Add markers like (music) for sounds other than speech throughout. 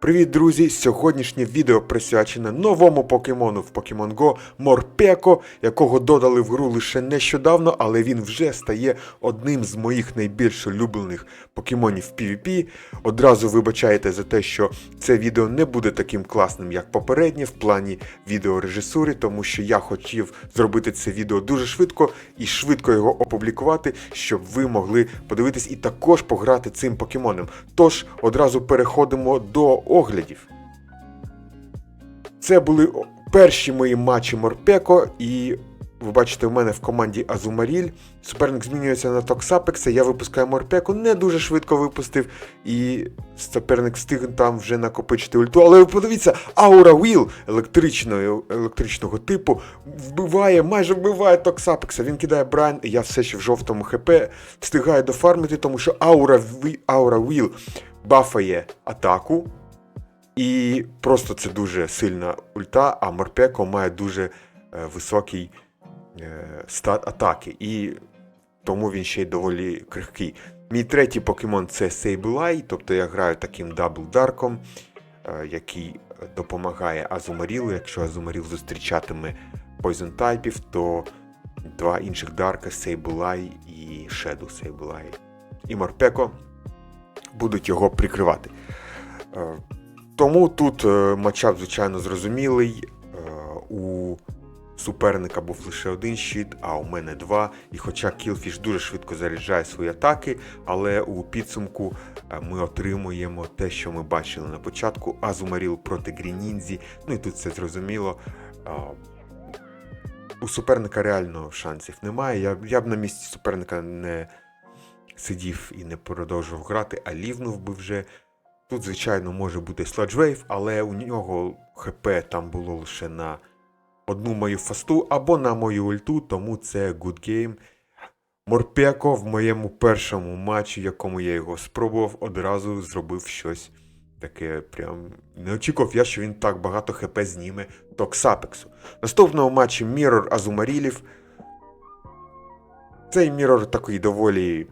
Привіт, друзі! Сьогоднішнє відео присвячене новому покемону в Pokemon Go Морпеко, якого додали в гру лише нещодавно, але він вже стає одним з моїх найбільш улюблених покемонів в PvP. Одразу вибачайте за те, що це відео не буде таким класним, як попереднє, в плані відеорежисури, тому що я хотів зробити це відео дуже швидко і швидко його опублікувати, щоб ви могли подивитись і також пограти цим покемоном. Тож одразу переходимо до оглядів. Це були перші мої матчі Морпеко, і ви бачите, в мене в команді Азумаріль. Суперник змінюється на Токсапекса, я випускаю Морпеко, не дуже швидко випустив, і суперник встиг там вже накопичити ульту. Але ви подивіться, Аура Віл електричного, типу вбиває, майже вбиває Токсапекса. Він кидає Брайн, я все ще в жовтому ХП встигаю дофармити, тому що Аура Віл бафає атаку. І просто це дуже сильна ульта, а Морпеко має дуже е, високий е, стат атаки. І тому він ще й доволі крихкий. Мій третій покемон це Sableye, тобто я граю таким даблдарком, е, який допомагає Азумарілу. Якщо Азумаріл зустрічатиме Poison тайпів, то два інших дарка Sableye і Shadow Sableye. І Морпеко будуть його прикривати. Тому тут е, матчап, звичайно, зрозумілий. Е, У суперника був лише один щит, а у мене два. І хоча Кілфіш дуже швидко заряджає свої атаки, але у підсумку е, ми отримуємо те, що ми бачили на початку: Азумаріл проти Грінінзі. Ну і тут все зрозуміло. У суперника реально шансів немає. Я, я б на місці суперника не сидів і не продовжував грати, а лівнув би вже. Тут, звичайно, може бути Sledgewave, але у нього ХП там було лише на одну мою фасту або на мою ульту, тому це good game. Морпеко в моєму першому матчі, в якому я його спробував, одразу зробив щось таке прям. Не очікував я, що він так багато ХП зніме Токсапексу. Наступного матчі Мірор Азумарілів. Цей Мірор такий доволі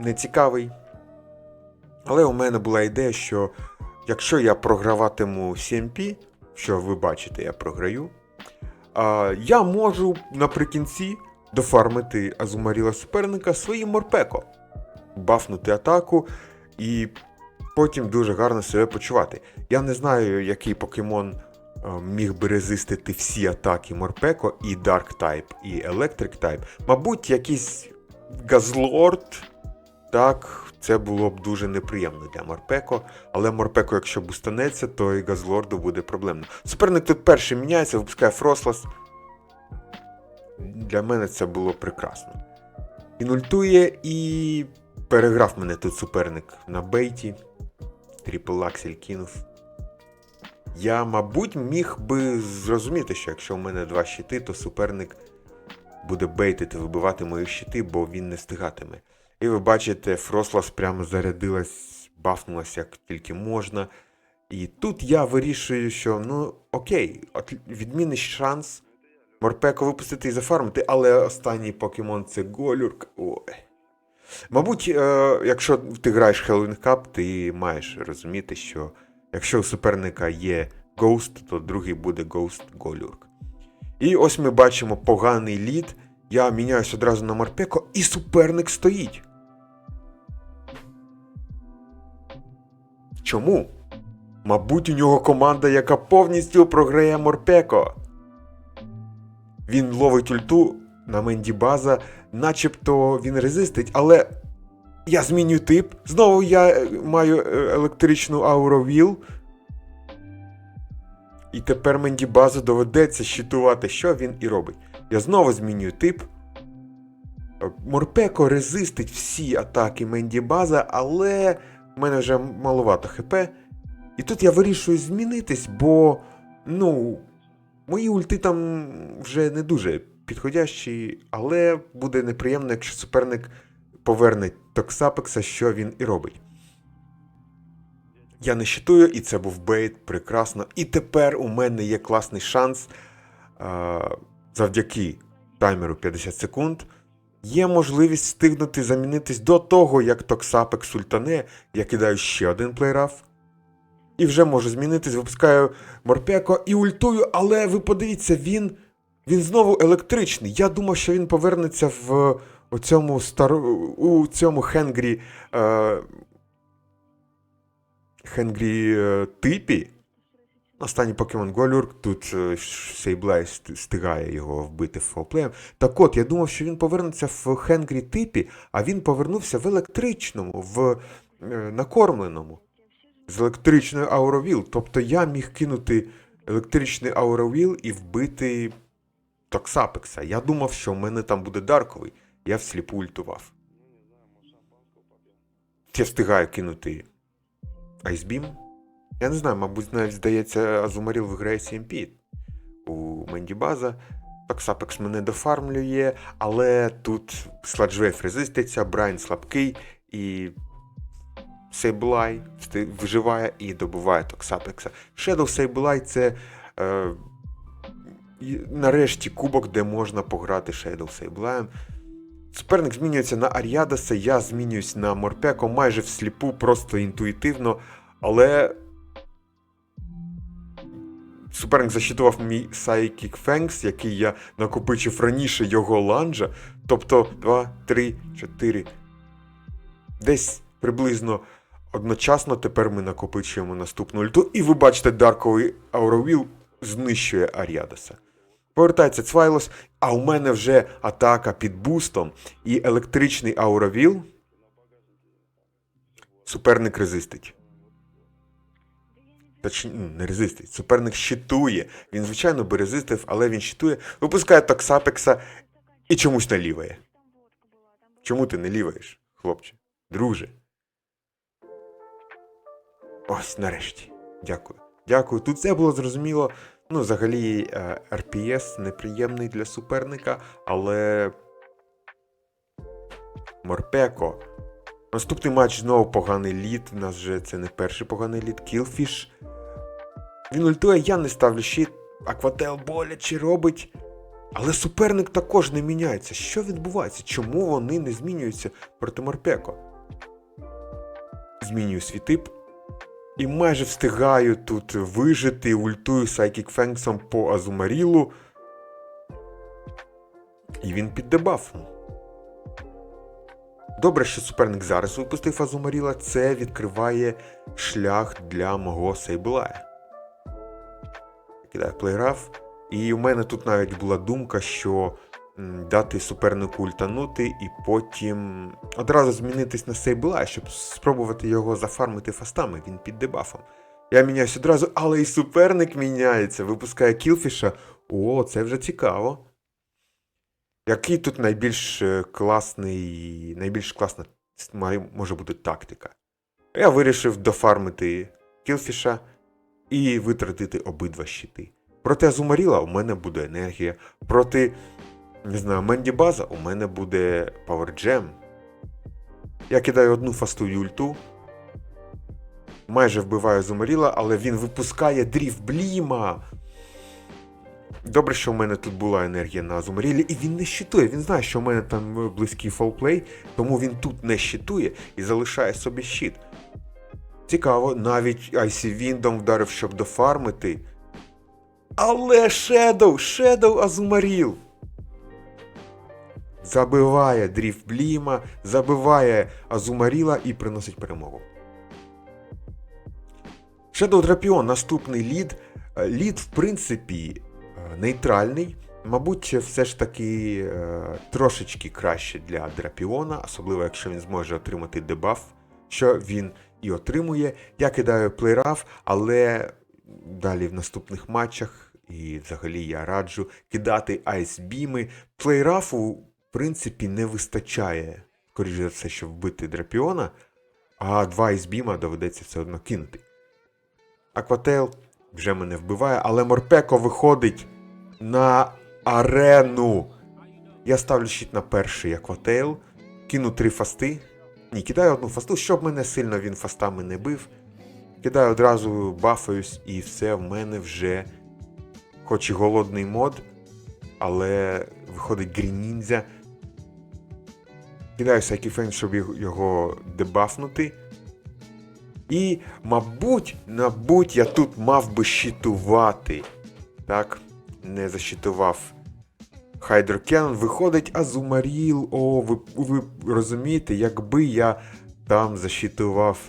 нецікавий. Але у мене була ідея, що якщо я програватиму CMP, що ви бачите, я програю, я можу наприкінці дофармити Азумаріла суперника своїм морпеко, бафнути атаку і потім дуже гарно себе почувати. Я не знаю, який покемон міг би резистити всі атаки Морпеко, і Dark Type, і Electric Type. Мабуть, якийсь Газлорд. Так, це було б дуже неприємно для Морпеко, але Морпеко, якщо бустанеться, то і Газлорду буде проблемно. Суперник тут перший міняється, випускає Фрослас. Для мене це було прекрасно. Він ультує і переграв мене тут суперник на бейті. Тріпл Аксель кинув. Я, мабуть, міг би зрозуміти, що якщо в мене два щити, то суперник буде бейтити, вибивати мої щити, бо він не встигатиме. І ви бачите, Фрослас прямо зарядилась, бафнулась як тільки можна. І тут я вирішую, що ну окей, от відмінний шанс Морпеко випустити і зафармити, але останній покемон це Голюрк. Ой. Мабуть, е, якщо ти граєш Halloween Cup, ти маєш розуміти, що якщо у суперника є Ghost, то другий буде Ghost Голюрк. І ось ми бачимо поганий лід. Я міняюсь одразу на Морпеко, і суперник стоїть. Чому? Мабуть, у нього команда, яка повністю програє Морпеко. Він ловить ульту на Менді База, начебто він резистить, але я змінюю тип. Знову я е, маю е, електричну ауру Віл. І тепер Менді Базу доведеться щитувати, що він і робить. Я знову змінюю тип. Морпеко резистить всі атаки Менді База, але в мене вже маловато ХП. І тут я вирішую змінитись, бо, ну, мої ульти там вже не дуже підходящі, але буде неприємно, якщо суперник поверне Токсапекса, що він і робить. Я не щитую, і це був бейт, прекрасно. І тепер у мене є класний шанс а, завдяки таймеру 50 секунд. Є можливість встигнути замінитись до того, як Токсапекс ультане. Я кидаю ще один плейраф. І вже можу змінитись, випускаю Морпеко і ультую, але ви подивіться, він, він знову електричний. Я думав, що він повернеться в у цьому стару, у цьому Хенгрі. Е, Хенгрі е, типі. Останній покемон Голюрк, тут е, Сейблай стигає його вбити фолплеєм. Так от, я думав, що він повернеться в Хенгрі типі, а він повернувся в електричному, в е, накормленому. З електричною Ауровіл. Тобто я міг кинути електричний Ауровіл і вбити Токсапекса. Я думав, що в мене там буде дарковий. Я всліпу ультував. Я встигаю кинути Айсбім. Я не знаю, мабуть, навіть здається, Азумаріл виграє CMP у Мендібаза. Токсапекс мене дофармлює, але тут Сладжвейф резиститься, Брайн слабкий і Сейблай виживає і добиває Токсапекса. Shadow Сейблай це е, нарешті кубок, де можна пограти Shadow Сейблаєм. Суперник змінюється на Аріадаса, я змінююсь на Морпеко майже всліпу, просто інтуїтивно, але суперник защитував мій Psychic Fangs, який я накопичив раніше його ланжа. Тобто 2, 3, 4. Десь приблизно одночасно тепер ми накопичуємо наступну ульту. І ви бачите, Дарковий Ауровіл знищує Аріадаса. Повертається Цвайлос, а у мене вже атака під бустом і електричний Ауровіл. Суперник резистить. Точні, ну, не резистить. Суперник щитує. Він, звичайно, би резистив, але він щитує. Випускає Токсапекса і чомусь наліває. Чому ти не ліваєш, хлопче? Друже. Ось нарешті. Дякую. Дякую. Тут все було зрозуміло. Ну, взагалі, е, РПС неприємний для суперника, але. Морпеко. Наступний матч знову поганий лід. У нас вже це не перший поганий лід. Кілфіш. Він ультує, я не ставлю щит. Аквател боляче робить. Але суперник також не міняється. Що відбувається? Чому вони не змінюються проти Морпеко? Змінюю свій тип. І майже встигаю тут вижити, ультую Сайкік Фенксом по Азумарілу. І він під дебафом. Добре, що суперник зараз випустив Азумаріла, це відкриває шлях для мого Сейблая. Кидаю плейраф. І у мене тут навіть була думка, що дати супернику ультанути і потім одразу змінитись на Сейблая, щоб спробувати його зафармити фастами, він під дебафом. Я міняюсь одразу, але і суперник міняється, випускає кілфіша. О, це вже цікаво. Який тут найбільш е, класний, найбільш класна може бути тактика? Я вирішив дофармити кілфіша і витратити обидва щити. Проти Азумаріла у мене буде енергія. Проти, не знаю, Мендібаза у мене буде Gem. Я кидаю одну фасту ульту. Майже вбиваю Азумаріла, але він випускає дріф Бліма. Добре, що в мене тут була енергія на Азумарілі, і він не щитує. Він знає, що в мене там близький фолплей, тому він тут не щитує і залишає собі щит. Цікаво, навіть Айсі Віндом вдарив, щоб дофармити. Але Шедоу, Шедоу Азумаріл. Забиває Дріф Бліма, забиває Азумаріла і приносить перемогу. Shadow Drapion, наступний лід. Лід, в принципі, е, нейтральний. Мабуть, все ж таки е, трошечки краще для Драпіона, особливо якщо він зможе отримати дебаф, що він і отримує. Я кидаю плейраф, але далі в наступних матчах, і взагалі я раджу кидати айсбіми. Плейрафу, в принципі, не вистачає, скоріше за все, щоб вбити Драпіона, а два айсбіма доведеться все одно кинути. Акватейл вже мене вбиває, але Морпеко виходить на арену. Я ставлю щит на перший акватейл, кину три фасти. Ні, кидаю одну фасту, щоб мене сильно він фастами не бив. Кидаю одразу бафаюсь, і все в мене вже, хоч і голодний мод, але виходить Грінінзя. Кидаю Сайкіфен, щоб його- його дебафнути. І, мабуть, мабуть, я тут мав би щитувати. Так, не защитував Хайдрокенон. Виходить Азумаріл. О, ви, ви розумієте, якби я там защитував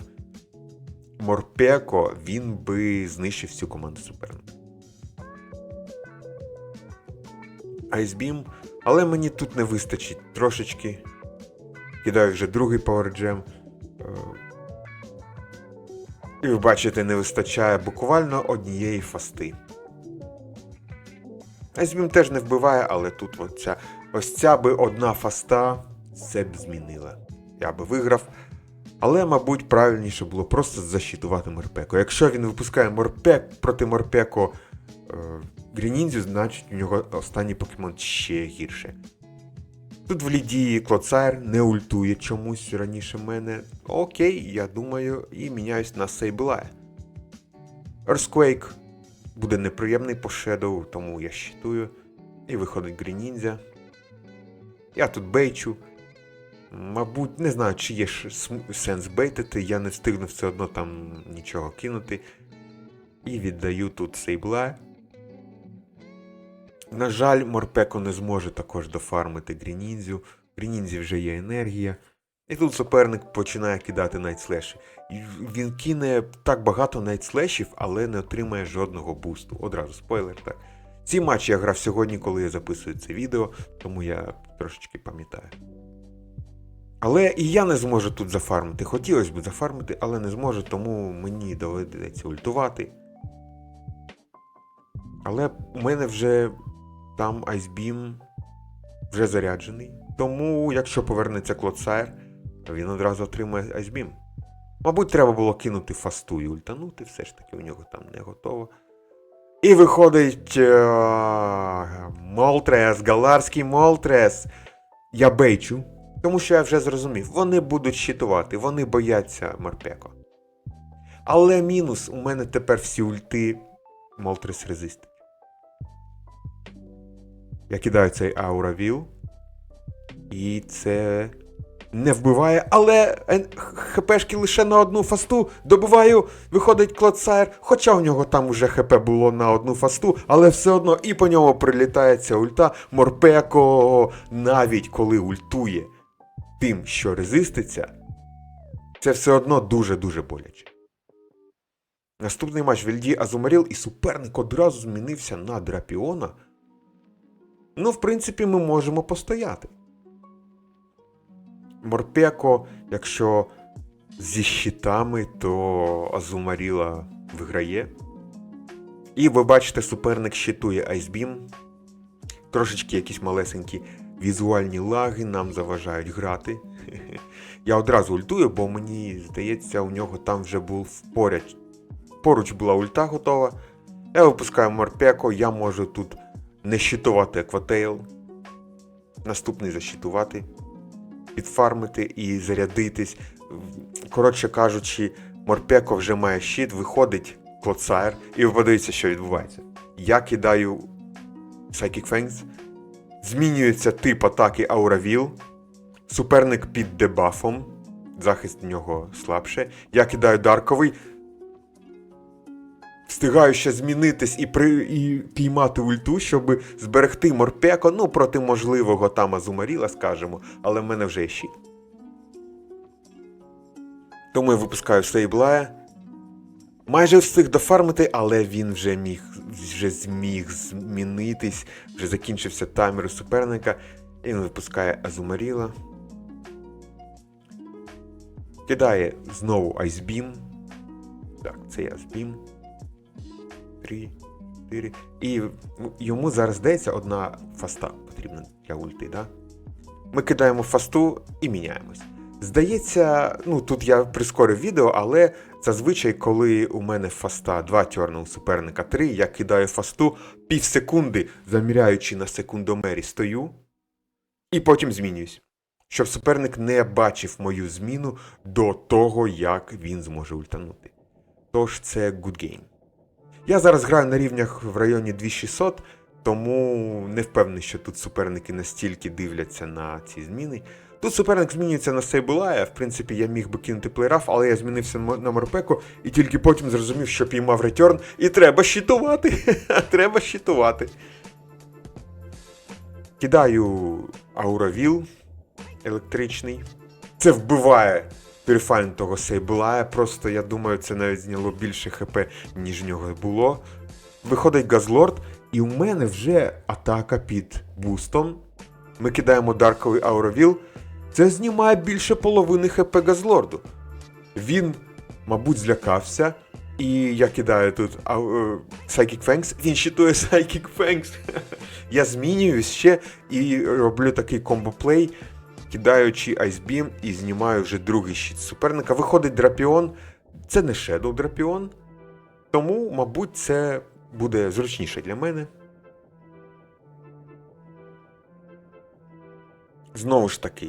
Морпеко, він би знищив всю команду суперника. Айсбім, але мені тут не вистачить трошечки. Кидаю вже другий пауерджем. І ви бачите, не вистачає буквально однієї фасти. Айсбім теж не вбиває, але тут оця, ось ця би одна фаста все б змінила. Я би виграв. Але, мабуть, правильніше було просто защитувати Морпеко. Якщо він випускає Морпек проти Морпеко е, Грініндзю, значить у нього останній покемон ще гірше. Тут в Лідії Клоцайр не ультує чомусь раніше мене. Окей, я думаю, і міняюсь на Сейблая. Earthquake буде неприємний по Shadow, тому я щитую. І виходить Грініндзя. Я тут бейчу. Мабуть, не знаю, чи є сенс бейтити, я не встигну все одно там нічого кинути. І віддаю тут Сейбла. На жаль, Морпеко не зможе також дофармити Грініндзю. В Грініндзі вже є енергія. І тут суперник починає кидати найтслеші. Він кине так багато найтслешів, але не отримає жодного бусту. Одразу спойлер, так. Ці матчі я грав сьогодні, коли я записую це відео, тому я трошечки пам'ятаю. Але і я не зможу тут зафармити. Хотілося б зафармити, але не зможу, тому мені доведеться ультувати. Але у мене вже там Айсбім вже заряджений. Тому, якщо повернеться Клоцайр, він одразу отримає Айсбім. Мабуть, треба було кинути фасту і ультанути, все ж таки у нього там не готово. І виходить е- Молтрес, Галарський Молтрес. Я бейчу, тому що я вже зрозумів, вони будуть щитувати, вони бояться Морпеко. Але мінус, у мене тепер всі ульти Молтрес резистить. Я кидаю цей ауравіл. І це не вбиває, але хпшки лише на одну фасту. Добиваю, виходить Клодсайр, хоча у нього там уже хп було на одну фасту, але все одно і по ньому прилітає ця ульта. Морпеко, навіть коли ультує тим, що резиститься, це все одно дуже-дуже боляче. Наступний матч Вільді Азумаріл і суперник одразу змінився на Драпіона. Ну, в принципі, ми можемо постояти. Морпеко, якщо зі щитами, то Азумаріла виграє. І ви бачите, суперник щитує Айсбім. Трошечки якісь малесенькі візуальні лаги нам заважають грати. (laughs) Я одразу ультую, бо мені здається, у нього там вже був поряд. Поруч була ульта готова. Я випускаю Морпеко, я можу тут не щитувати Екватейл. Наступний защитувати, підфармити і зарядитись. Коротше кажучи, Морпеко вже має щит, виходить Клоцайр, і ви подивіться, що відбувається. Я кидаю Psychic Fangs, змінюється тип атаки Ауравіл, суперник під дебафом, захист в нього слабше. Я кидаю Дарковий, встигаю ще змінитись і при, і піймати ульту, щоб зберегти Морпеко, ну, проти можливого там Азумаріла, скажемо, але в мене вже є щит. Тому я випускаю Сейблая. Майже встиг дофармити, але він вже міг вже зміг змінитись, вже закінчився таймер суперника. І він випускає Азумаріла. Кидає знову Айсбім. Так, це Айсбім. Три, чотири. І йому зараз здається одна фаста потрібна для ульти, да? Ми кидаємо фасту і міняємось. Здається, ну тут я прискорив відео, але зазвичай, коли у мене фаста 2 тьорна у суперника 3, я кидаю фасту пів секунди, заміряючи на секундомері, стою і потім змінююсь. Щоб суперник не бачив мою зміну до того, як він зможе ультанути. Тож це good game. Я зараз граю на рівнях в районі 2600, тому не впевнений, що тут суперники настільки дивляться на ці зміни. Тут суперник змінюється на Сейбулая. В принципі, я міг би кинути плейраф, але я змінився на Морпеку і тільки потім зрозумів, що піймав ретерн. І треба щитувати. (laughs) треба щитувати. Кидаю ауравіл електричний. Це вбиває перефальнутого Сейблая. Просто я думаю, це навіть зняло більше хп, ніж в нього було. Виходить Газлорд, і у мене вже атака під бустом. Ми кидаємо дарковий ауравіл. Це знімає більше половини хп Газлорду. Він, мабуть, злякався. І я кидаю тут е, Psychic Fangs, він щитує Psychic Fangs. (laughs) Я змінююсь ще і роблю такий комбоплей, кидаючи Beam і знімаю вже другий щит суперника. Виходить Драпіон. Це не Shadow Драпіон. Тому, мабуть, це буде зручніше для мене. Знову ж таки,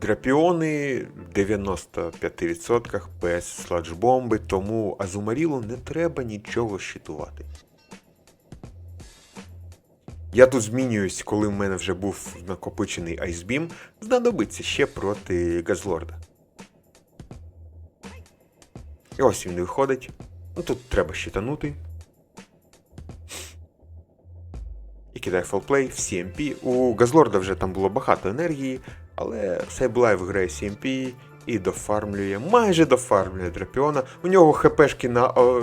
драпіони в 95% без сладжбомби, тому Азумарілу не треба нічого щитувати. Я тут змінююсь, коли в мене вже був накопичений айсбім, знадобиться ще проти Газлорда. І ось він виходить. Ну тут треба щитанути. І кидає фолплей в CMP. У Газлорда вже там було багато енергії, але Сайблайв грає CMP і дофармлює, майже дофармлює Драпіона. У нього хпшки на, о,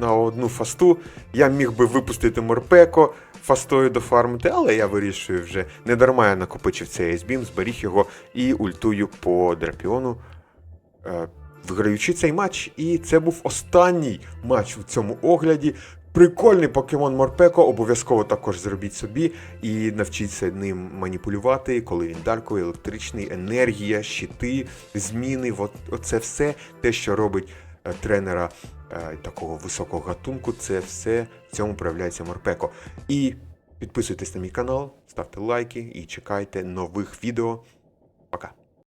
на одну фасту. Я міг би випустити Морпеко, фастою дофармити, але я вирішую вже не дарма я накопичив цей айсбім, зберіг його і ультую по Драпіону. Е, Виграючи цей матч, і це був останній матч у цьому огляді. Прикольний покемон Морпеко, обов'язково також зробіть собі і навчіться ним маніпулювати, коли він дарковий, електричний, енергія, щити, зміни. От, оце все те, що робить тренера е, такого високого гатунку, це все в цьому проявляється Морпеко. І підписуйтесь на мій канал, ставте лайки і чекайте нових відео. Пока.